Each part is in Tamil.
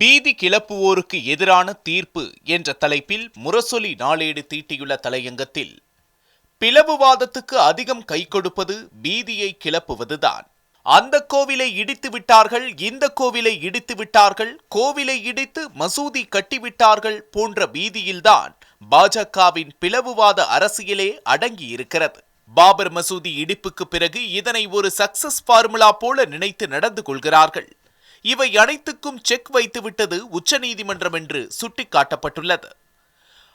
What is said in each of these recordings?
பீதி கிளப்புவோருக்கு எதிரான தீர்ப்பு என்ற தலைப்பில் முரசொலி நாளேடு தீட்டியுள்ள தலையங்கத்தில். பிளவுவாதத்துக்கு அதிகம் கை கொடுப்பது பீதியை கிளப்புவதுதான். அந்த கோவிலை இடித்து விட்டார்கள் இந்த கோவிலை இடித்து விட்டார்கள் கோவிலை இடித்து மசூதி கட்டிவிட்டார்கள் போன்ற பீதியில்தான் பாஜகவின் பிளவுவாத அரசியலே அடங்கி இருக்கிறது. பாபர் மசூதி இடிப்புக்கு பிறகு இதனை ஒரு சக்சஸ் ஃபார்முலா போல நினைத்து நடந்து கொள்கிறார்கள். இவை அனைத்துக்கும் செக் வைத்துவிட்டது உச்சநீதிமன்றம் என்று சுட்டிக்காட்டப்பட்டுள்ளது.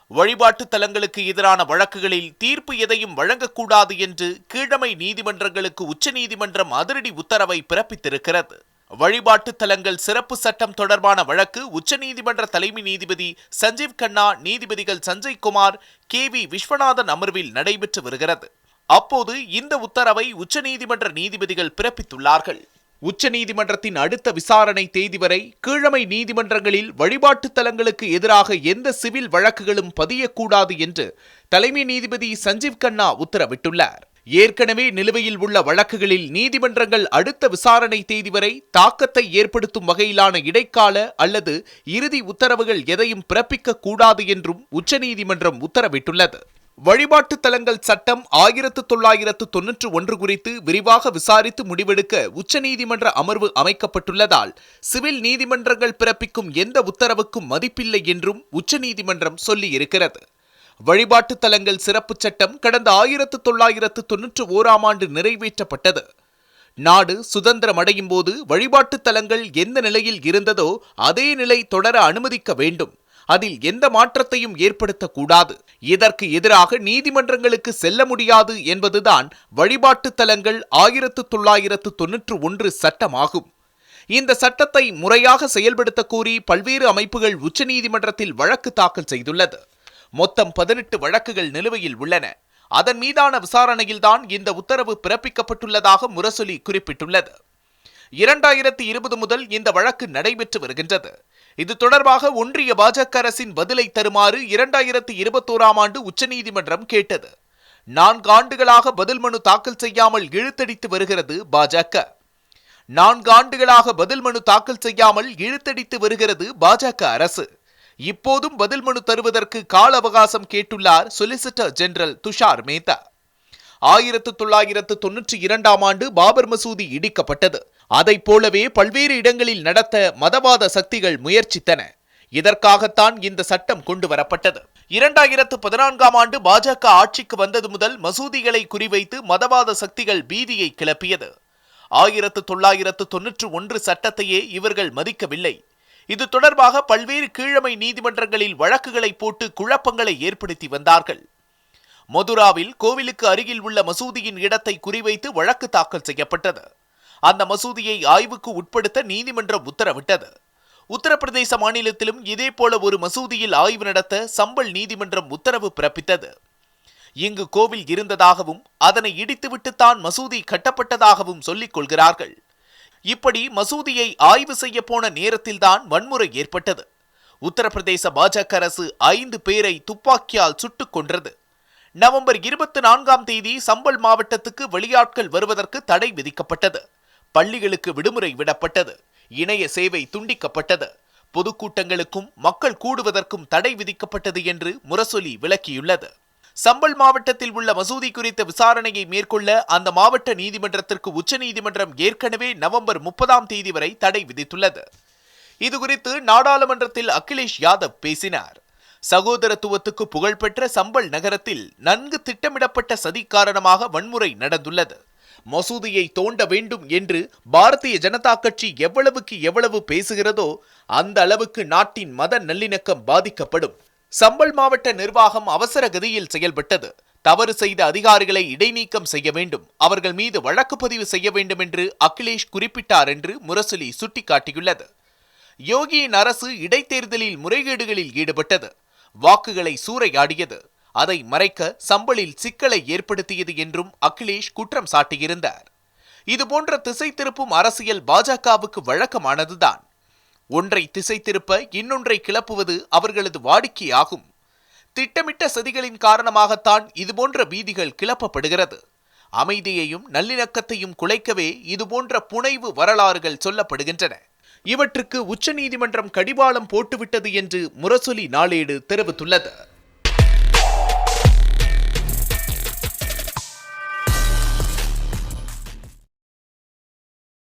வழிபாட்டு தலங்களுக்கு எதிரான வழக்குகளில் தீர்ப்பு எதையும் வழங்கக்கூடாது என்று கீழமை நீதிமன்றங்களுக்கு உச்சநீதிமன்றம் அதிரடி உத்தரவை பிறப்பித்திருக்கிறது. வழிபாட்டு தலங்கள் சிறப்பு சட்டம் தொடர்பான வழக்கு உச்சநீதிமன்ற தலைமை நீதிபதி சஞ்சீவ் கண்ணா நீதிபதிகள் சஞ்சய் குமார் கே வி விஸ்வநாதன் அமர்வில் நடைபெற்று வருகிறது. அப்போது இந்த உத்தரவை உச்சநீதிமன்ற நீதிபதிகள் பிறப்பித்துள்ளார்கள். உச்சநீதிமன்றத்தின் அடுத்த விசாரணை தேதி வரை கீழமை நீதிமன்றங்களில் வழிபாட்டு தலங்களுக்கு எதிராக எந்த சிவில் வழக்குகளும் பதியக்கூடாது என்று தலைமை நீதிபதி சஞ்சீவ் கண்ணா உத்தரவிட்டுள்ளார். ஏற்கனவே நிலுவையில் உள்ள வழக்குகளில் நீதிமன்றங்கள் அடுத்த விசாரணை தேதி வரை தாக்கத்தை ஏற்படுத்தும் வகையிலான இடைக்கால அல்லது இறுதி உத்தரவுகள் எதையும் பிறப்பிக்க கூடாது என்றும் உச்சநீதிமன்றம் உத்தரவிட்டுள்ளது. வழிபாட்டு தலங்கள் சட்டம் ஆயிரத்து தொள்ளாயிரத்து தொன்னூற்று ஒன்று குறித்து விரிவாக விசாரித்து முடிவெடுக்க உச்சநீதிமன்ற அமர்வு அமைக்கப்பட்டுள்ளதால் சிவில் நீதிமன்றங்கள் பிறப்பிக்கும் எந்த உத்தரவுக்கும் மதிப்பில்லை என்றும் உச்சநீதிமன்றம் சொல்லியிருக்கிறது. வழிபாட்டு தலங்கள் சிறப்பு சட்டம் கடந்த ஆயிரத்து தொள்ளாயிரத்து தொன்னூற்று ஓராம் ஆண்டு நிறைவேற்றப்பட்டது. நாடு சுதந்திரம் அடையும் போது வழிபாட்டு தலங்கள் எந்த நிலையில் இருந்ததோ அதே நிலை தொடர அனுமதிக்க வேண்டும். அதில் எந்த மாற்றத்தையும் ஏற்படுத்தக்கூடாது. இதற்கு எதிராக நீதிமன்றங்களுக்கு செல்ல முடியாது என்பதுதான் வழிபாட்டு தலங்கள் ஆயிரத்து தொள்ளாயிரத்து தொன்னூற்று ஒன்று சட்டமாகும். இந்த சட்டத்தை முறையாக செயல்படுத்த கோரி பல்வேறு அமைப்புகள் உச்சநீதிமன்றத்தில் வழக்கு தாக்கல் செய்துள்ளது. மொத்தம் பதினெட்டு வழக்குகள் நிலுவையில் உள்ளன. அதன் மீதான விசாரணையில்தான் இந்த உத்தரவு பிறப்பிக்கப்பட்டுள்ளதாக முரசொலி குறிப்பிட்டுள்ளது. இரண்டாயிரத்தி இருபது முதல் இந்த வழக்கு நடைபெற்று வருகின்றது. இது தொடர்பாக ஒன்றிய பாஜக அரசின் பதிலை தருமாறு இரண்டாயிரத்தி இருபத்தோராம் ஆண்டு உச்சநீதிமன்றம் கேட்டது. நான்கு ஆண்டுகளாக பதில் மனு தாக்கல் செய்யாமல் இழுத்தடித்து வருகிறது பாஜக. நான்கு ஆண்டுகளாக பதில் மனு தாக்கல் செய்யாமல் இழுத்தடித்து வருகிறது பாஜக அரசு. இப்போதும் பதில் மனு தருவதற்கு கால அவகாசம் கேட்டுள்ளார் சொலிசிட்டர் ஜெனரல் துஷார் மேத்தா. ஆயிரத்து தொள்ளாயிரத்து தொன்னூற்றி இரண்டாம் ஆண்டு பாபர் மசூதி இடிக்கப்பட்டது. அதைப் போலவே பல்வேறு இடங்களில் நடத்த மதவாத சக்திகள் முயற்சித்தன. இதற்காகத்தான் இந்த சட்டம் கொண்டு வரப்பட்டது. இரண்டாயிரத்து பதினான்காம் ஆண்டு பாஜக ஆட்சிக்கு வந்தது முதல் மசூதிகளை குறிவைத்து மதவாத சக்திகள் பீதியை கிளப்பியது. ஆயிரத்து தொள்ளாயிரத்து தொன்னூற்று ஒன்று சட்டத்தையே இவர்கள் மதிக்கவில்லை. இது தொடர்பாக பல்வேறு கீழமை நீதிமன்றங்களில் வழக்குகளை போட்டு குழப்பங்களை ஏற்படுத்தி வந்தார்கள். மதுராவில் கோவிலுக்கு அருகில் உள்ள மசூதியின் இடத்தை குறிவைத்து வழக்கு தாக்கல் செய்யப்பட்டது. அந்த மசூதியை ஆய்வுக்கு உட்படுத்த நீதிமன்றம் உத்தரவிட்டது. உத்தரப்பிரதேச மாநிலத்திலும் இதேபோல ஒரு மசூதியில் ஆய்வு நடத்த சம்பல் நீதிமன்றம் உத்தரவு பிறப்பித்தது. இங்கு கோவில் இருந்ததாகவும் அதனை இடித்துவிட்டுத்தான் மசூதி கட்டப்பட்டதாகவும் சொல்லிக் கொள்கிறார்கள். இப்படி மசூதியை ஆய்வு செய்ய போன நேரத்தில்தான் வன்முறை ஏற்பட்டது. உத்தரப்பிரதேச பாஜக அரசு ஐந்து பேரை துப்பாக்கியால் சுட்டுக் கொன்றது. நவம்பர் இருபத்தி நான்காம் தேதி சம்பல் மாவட்டத்துக்கு வெளியாட்கள் வருவதற்கு தடை விதிக்கப்பட்டது. பள்ளிகளுக்கு விடுமுறை விடப்பட்டது. இணைய சேவை துண்டிக்கப்பட்டது. பொதுக்கூட்டங்களுக்கும் மக்கள் கூடுவதற்கும் தடை விதிக்கப்பட்டது என்று முரசொலி விளக்கியுள்ளது. சம்பல் மாவட்டத்தில் உள்ள மசூதி குறித்த விசாரணையை மேற்கொள்ள அந்த மாவட்ட நீதிமன்றத்திற்கு உச்சநீதிமன்றம் ஏற்கனவே நவம்பர் முப்பதாம் தேதி வரை தடை விதித்துள்ளது. இதுகுறித்து நாடாளுமன்றத்தில் அகிலேஷ் யாதவ் பேசினார். சகோதரத்துவத்துக்கு புகழ்பெற்ற சம்பல் நகரத்தில் நன்கு திட்டமிடப்பட்ட சதி காரணமாக வன்முறை நடந்துள்ளது. மசூதியை தோண்ட வேண்டும் என்று பாரதிய ஜனதா கட்சி எவ்வளவுக்கு எவ்வளவு பேசுகிறதோ அந்த அளவுக்கு நாட்டின் மத நல்லிணக்கம் பாதிக்கப்படும். சம்பல் மாவட்ட நிர்வாகம் அவசர கதியில் செயல்பட்டது. தவறு செய்த அதிகாரிகளை இடைநீக்கம் செய்ய வேண்டும். அவர்கள் மீது வழக்கு பதிவு செய்ய வேண்டும் என்று அகிலேஷ் குறிப்பிட்டார் என்று முரசொலி சுட்டிக்காட்டியுள்ளது. யோகியின் அரசு இடைத்தேர்தலில் முறைகேடுகளில் ஈடுபட்டது. வாக்குகளை சூறையாடியது. அதை மறைக்க சம்பளில் சிக்கலை ஏற்படுத்தியது என்றும் அகிலேஷ் குற்றம் சாட்டியிருந்தார். இதுபோன்ற திசை திருப்பும் அரசியல் பாஜகவுக்கு வழக்கமானதுதான். ஒன்றை திசை திருப்ப இன்னொன்றை கிளப்புவது அவர்களது வாடிக்கையாகும் திட்டமிட்ட சதிகளின் காரணமாகத்தான் இதுபோன்ற வீதிகள் கிளப்பப்படுகிறது. அமைதியையும் நல்லிணக்கத்தையும் குலைக்கவே இதுபோன்ற புனைவு வரலாறுகள் சொல்லப்படுகின்றன. இவற்றுக்கு உச்சநீதிமன்றம் கடிவாளம் போட்டுவிட்டது என்று முரசொலி நாளேடு தெரிவித்துள்ளது.